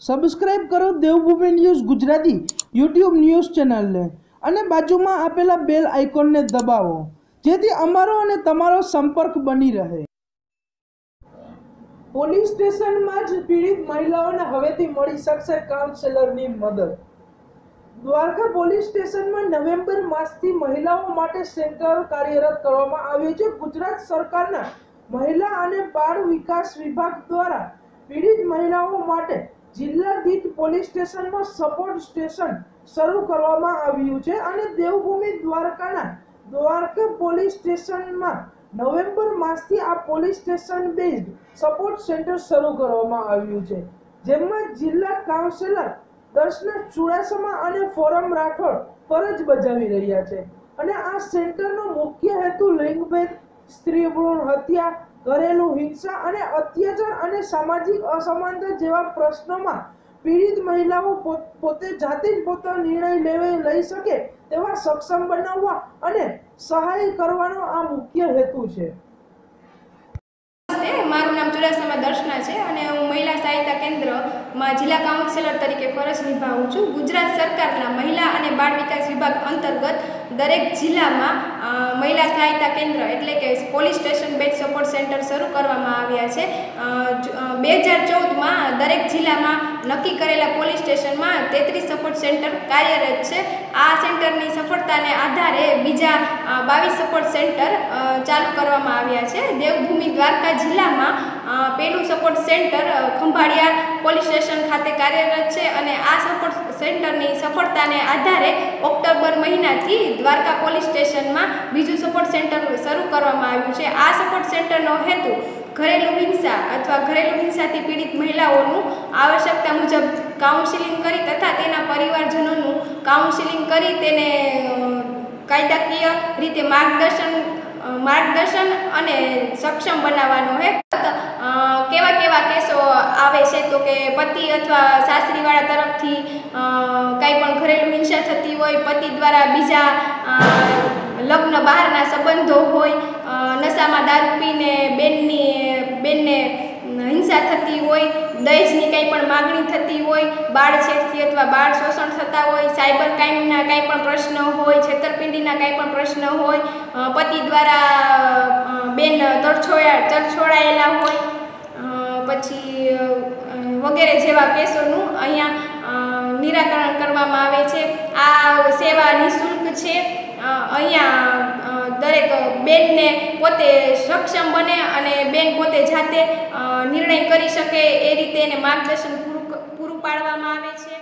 Subscribe કરો Devbhoomi news Gujarati YouTube news ચેનલને અને બાજુમાં આપેલા બેલ આઇકોનને દબાવો, જેથી અમારો અને તમારો સંપર્ક બની રહે. પોલીસ સ્ટેશનમાં જ પીડિત મહિલાઓને હવેથી મળી શકશે કાઉન્સેલરની મદદ. દ્વારકા પોલીસ સ્ટેશનમાં નવેમ્બર માસથી મહિલાઓ માટે સેન્ટર કાર્યરત કરવામાં આવ્યું છે. ગુજરાત સરકારના મહિલા અને બાળ વિકાસ વિભાગ દ્વારા પીડિત મહિલાઓ માટે જિલ્લા દીઠ પોલીસ સ્ટેશનમાં સપોર્ટ સ્ટેશન શરૂ કરવામાં આવ્યું છે અને દેવભૂમિ દ્વારકાના દ્વારકા પોલીસ સ્ટેશનમાં નવેમ્બર માસથી આ police station based support centre શરૂ કરવામાં આવ્યું છે, જેમાં જિલ્લા કાઉન્સિલર દર્શના ચુડાસમા અને ફોરમ રાઠોડ ફરજ બજાવી રહ્યા છે. અને આ સેન્ટરનો મુખ્ય હેતુ લિંગભેદ સ્ત્રી ભ્રૂણ હત્યા ઘરેલું હિંસા અને અત્યાચાર અને સામાજિક અસમાનતા જેવા પ્રશ્નોમાં પીડિત મહિલાઓ પોતે જાતે જ પોતાનો નિર્ણય લેવે, લઈ શકે તેવા સક્ષમ બનાવવા અને સહાય કરવાનો આ મુખ્ય હેતુ છે. મારું નામ ચુડાસમા દર્શના છે અને હું મહિલા સહાયતા કેન્દ્રમાં જિલ્લા કાઉન્સિલર તરીકે ફરજ નિભાવું છું. ગુજરાત સરકારના મહિલા અને બાળ વિકાસ વિભાગ અંતર્ગત દરેક જિલ્લામાં મહિલા સહાયતા કેન્દ્ર એટલે કે પોલીસ સ્ટેશન બેચ સપોર્ટ સેન્ટર શરૂ કરવામાં આવ્યા છે. બે હજાર ચૌદમાં દરેક જિલ્લામાં નક્કી કરેલા પોલીસ સ્ટેશનમાં તેત્રીસ સપોર્ટ સેન્ટર કાર્યરત છે. આ સેન્ટરની સફળતાને આધારે બીજા બાવીસ સપોર્ટ સેન્ટર ચાલુ કરવામાં આવ્યા છે. દેવભૂમિ દ્વારકા જિલ્લામાં પહેલું support centre Khambhalia police station ખાતે કાર્યરત છે અને આ સપોર્ટ સેન્ટરની સફળતાને આધારે ઓક્ટોબર મહિનાથી દ્વારકા પોલીસ સ્ટેશનમાં બીજું સપોર્ટ સેન્ટર શરૂ કરવામાં આવ્યું છે. આ સપોર્ટ સેન્ટરનો હેતુ ઘરેલું હિંસા અથવા ઘરેલું હિંસાથી પીડિત મહિલાઓનું આવશ્યકતા મુજબ કાઉન્સિલિંગ કરી તથા તેના પરિવારજનોનું કાઉન્સિલિંગ કરી તેને કાયદાકીય રીતે માર્ગદર્શન માર્ગદર્શન અને સક્ષમ બનાવવાનો હે. કેવા કેવા કેસો આવે છે તો કે પતિ અથવા સાસરીવાળા તરફથી કાંઈ પણ ઘરેલું હિંસા થતી હોય, પતિ દ્વારા બીજા લગ્ન બહારના સંબંધો હોય નશામાં દારૂ પીને બેનની બેનને હિંસા થતી હોય, દહેજની કંઈ પણ માગણી થતી હોય બાળ છેડતી અથવા બાળ શોષણ થતા હોય, સાયબર ક્રાઇમના કાંઈ પણ પ્રશ્ન હોય, છેતરપિંડીના કાંઈ પણ પ્રશ્ન હોય પતિ દ્વારા બેન તરછોયા, તરછોડાયેલા હોય પછી વગેરે જેવા કેસોનું અહીંયા નિરાકરણ કરવામાં આવે છે. આ સેવા નિઃશુલ્ક છે. અહીંયા દરેક બેનને પોતે સક્ષમ બને અને બેન પોતે જાતે નિર્ણય કરી શકે એ રીતે એને માર્ગદર્શન પૂરું પૂરું પાડવામાં આવે છે.